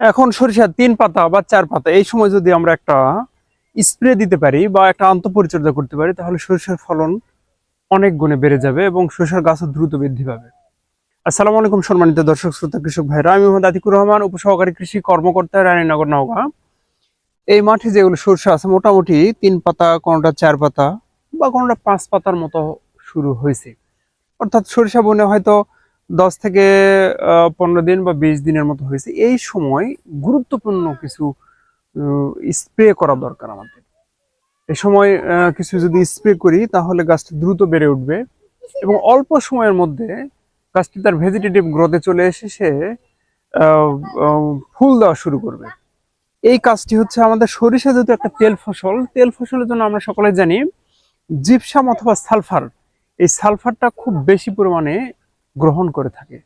এখন সরিষার তিন পাতা বা চার পাতা, এই সময় যদি আমরা একটা স্প্রে দিতে পারি বা একটা আন্তঃপরিচর্যা করতে পারি, তাহলে সরিষার ফলন অনেক গুণে বেড়ে যাবে এবং সরিষার গাছও দ্রুত বৃদ্ধি পাবে। আসসালামু আলাইকুম সম্মানিত দর্শক, শ্রোতা, কৃষক ভাইরা আমি মোহাম্মদ আতিকুর রহমান, উপসহকারী কৃষি কর্মকর্তা, রানীনগর, নওগাঁ। এই মাঠে যেগুলো সরষে আছে, মোটামুটি তিন পাতা, কোনোটা চার পাতা বা কোনোটা পাঁচ পাতার মতো শুরু হয়েছে। অর্থাৎ সরিষা বনে হয়তো দশ থেকে পনেরো দিন বা বিশ দিনের মতো হয়েছে। এই সময় গুরুত্বপূর্ণ কিছু স্প্রে করা দরকার আমাদের। এই সময় কিছু যদি স্প্রে করি তাহলে গাছটা দ্রুত বেড়ে উঠবে এবং অল্প সময়ের মধ্যে গাছটি তার ভেজিটেটিভ গ্রোথে চলে এসে সে ফুল দেওয়া শুরু করবে। এই কাজটি হচ্ছে আমাদের সরিষা যেহেতু একটা তেল ফসল। তেল ফসলের জন্য আমরা সকলে জানি জিপসাম অথবা সালফার, এই সালফারটা খুব বেশি পরিমাণে গ্রহণ করে থাকে,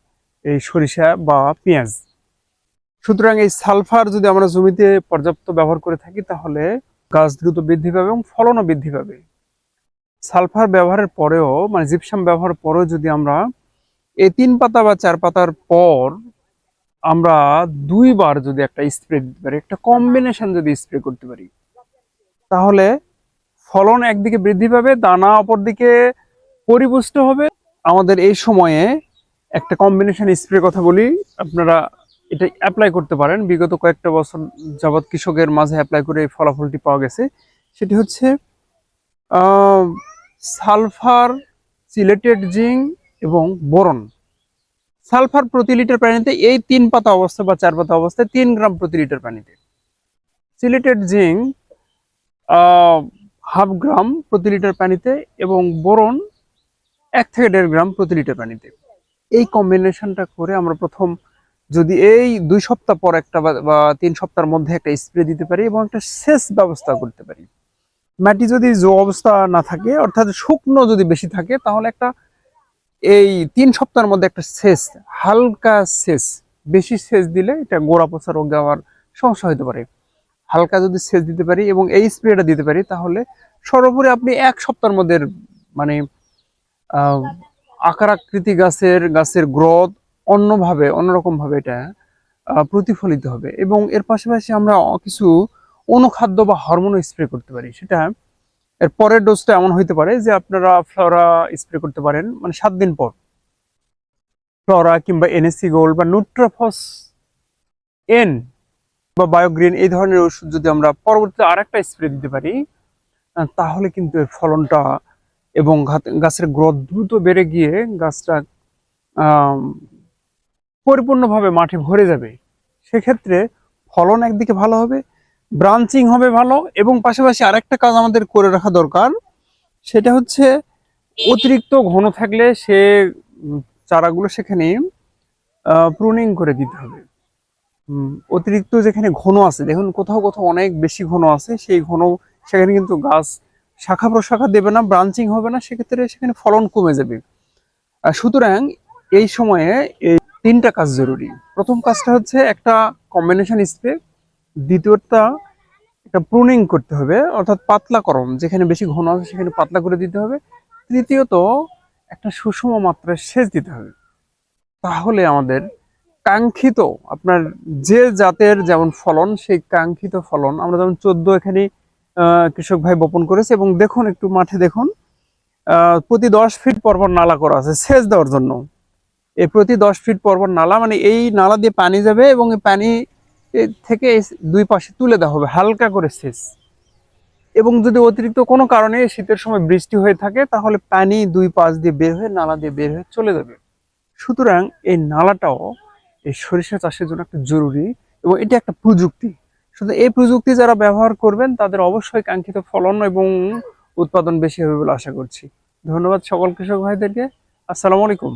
এই সরিষা বা পেঁয়াজ। সুতরাং এই সালফার যদি আমরা জমিতে পর্যাপ্ত ব্যবহার করে থাকি, তাহলে গাছ দ্রুত বৃদ্ধি পাবে এবং ফলনও বৃদ্ধি পাবে। সালফার ব্যবহারের পরেও মানে জিপসাম ব্যবহারের পরেও যদি আমরা এই তিন পাতা বা চার পাতার পর আমরা দুইবার যদি একটা স্প্রে দিতে পারি, একটা কম্বিনেশন যদি স্প্রে করতে পারি, তাহলে ফলন একদিকে বৃদ্ধি পাবে, দানা অপরদিকে পরিপুষ্ট হবে আমাদের এই সময়ে একটা কম্বিনেশন স্প্রে কথা বলি, আপনারা এটা অ্যাপ্লাই করতে পারেন। বিগত কয়েকটা বছর যাবৎ কৃষকের মাঝে অ্যাপ্লাই করে এই ফলাফলটি পাওয়া গেছে। সেটি হচ্ছে সালফার, সিলেটেড জিঙ্ক এবং বোরন। সালফার প্রতি লিটার পানিতে এই তিন পাতা অবস্থা বা চার পাতা অবস্থায় তিন গ্রাম প্রতি লিটার পানিতে। সিলেটেড জিঙ্ক হাফ গ্রাম প্রতি লিটার পানিতে এবং বোরন এক থেকে দেড় গ্রাম প্রতি লিটার পানিতে। এই কম্বিনেশনটা করে আমরা প্রথম যদি এই দুই সপ্তাহ পর একটা বা- তিন সপ্তাহের মধ্যে একটা স্প্রে দিতে পারি এবং একটা সেচ ব্যবস্থা করতে পারি। মাটি যদি জো অবস্থা না থাকে, অর্থাৎ শুকনো যদি বেশি থাকে, তাহলে একটা এই তিন সপ্তাহের মধ্যে একটা সেচ, হালকা সেচ, বেশি সেচ দিলে এটা গোড়া পচা রোগ দেওয়ার সমস্যা হতে পারে। হালকা যদি সেচ দিতে পারি এবং এই স্প্রেটা দিতে পারি, তাহলে সর্বোপরি আপনি এক সপ্তাহের মধ্যে মানে আকার আকৃতি গাছের গাছের গ্রোথ অন্যভাবে অন্যরকম ভাবে এটা প্রতিফলিত হবে। এবং এর পাশাপাশি আমরা কিছু অনুখাদ্য বা হরমোন স্প্রে করতে পারি। সেটা এর পরের ডোজটা এমন হইতে পারে যে আপনারা ফ্লোরা স্প্রে করতে পারেন মানে সাত দিন পর। ফ্লোরা কিংবা এনএসসি গোল্ড বা নিউট্রাফস এন বা বায়োগ্রিন, এই ধরনের ওষুধ যদি আমরা পরবর্তীতে আরেকটা স্প্রে দিতে পারি তাহলে কিন্তু এর ফলনটা এবং গাছের গ্রোথ দ্রুত বেড়ে গিয়ে গাছটা পরিপূর্ণভাবে মাঠে ভরে যাবে। সেক্ষেত্রে ফলন একদিকে ভালো হবে, ব্রাঞ্চিং হবে ভালো এবং পাশাপাশি আরেকটা কাজ আমাদের করে রাখা দরকার, সেটা হচ্ছে অতিরিক্ত ঘন থাকলে সে চারাগুলো সেখানে প্রুনিং করে দিতে হবে। অতিরিক্ত যেখানে ঘন আছে, দেখুন কোথাও কোথাও অনেক বেশি ঘন আছে, সেই ঘন, সেখানে কিন্তু গাছ শাখা প্রশাখা দেবে না ব্রাঞ্চিং হবে না, সেক্ষেত্রে সেখানে ফলন কমে যাবে। সুতরাং এই সময়ে এই তিনটা কাজ জরুরি। প্রথম কাজটা হচ্ছে একটা কম্বিনেশন স্প্রে দ্বিতীয়টা একটা প্রুনিং করতে হবে, অর্থাৎ পাতলা করম, যেখানে বেশি ঘন আছে সেখানে পাতলা করে দিতে হবে। তৃতীয়ত একটা সুষম মাত্রায় সেচ দিতে হবে। তাহলে আমাদের কাঙ্ক্ষিত, আপনার যে জাতের যেমন ফলন, সেই কাঙ্ক্ষিত ফলন, আমরা যেমন চোদ্দ এখানে কৃষক ভাই বপন করেছে এবং দেখুন, একটু মাঠে দেখুন প্রতি দশ ফিট পরপর নালা করা আছে সেচ দেওয়ার জন্য। এই প্রতি দশ ফিট পরপর নালা মানে এই নালা দিয়ে পানি যাবে এবং এই পানি থেকে দুই পাশে তুলে দেওয়া হবে, হালকা করে সেচ। এবং যদি অতিরিক্ত কোনো কারণে শীতের সময় বৃষ্টি হয়ে থাকে, তাহলে পানি দুই পাশ দিয়ে বের হয়ে, নালা দিয়ে বের হয়ে চলে যাবে। সুতরাং এই নালাটাও এই সরিষা চাষের জন্য একটা জরুরি এবং এটা একটা প্রযুক্তি। শুধু এই প্রযুক্তি যারা ব্যবহার করবেন, তাদের অবশ্যই কাঙ্ক্ষিত ফলন এবং উৎপাদন বেশি হবে বলে আশা করছি। ধন্যবাদ সকল কৃষক ভাইদেরকে। আসসালামু আলাইকুম।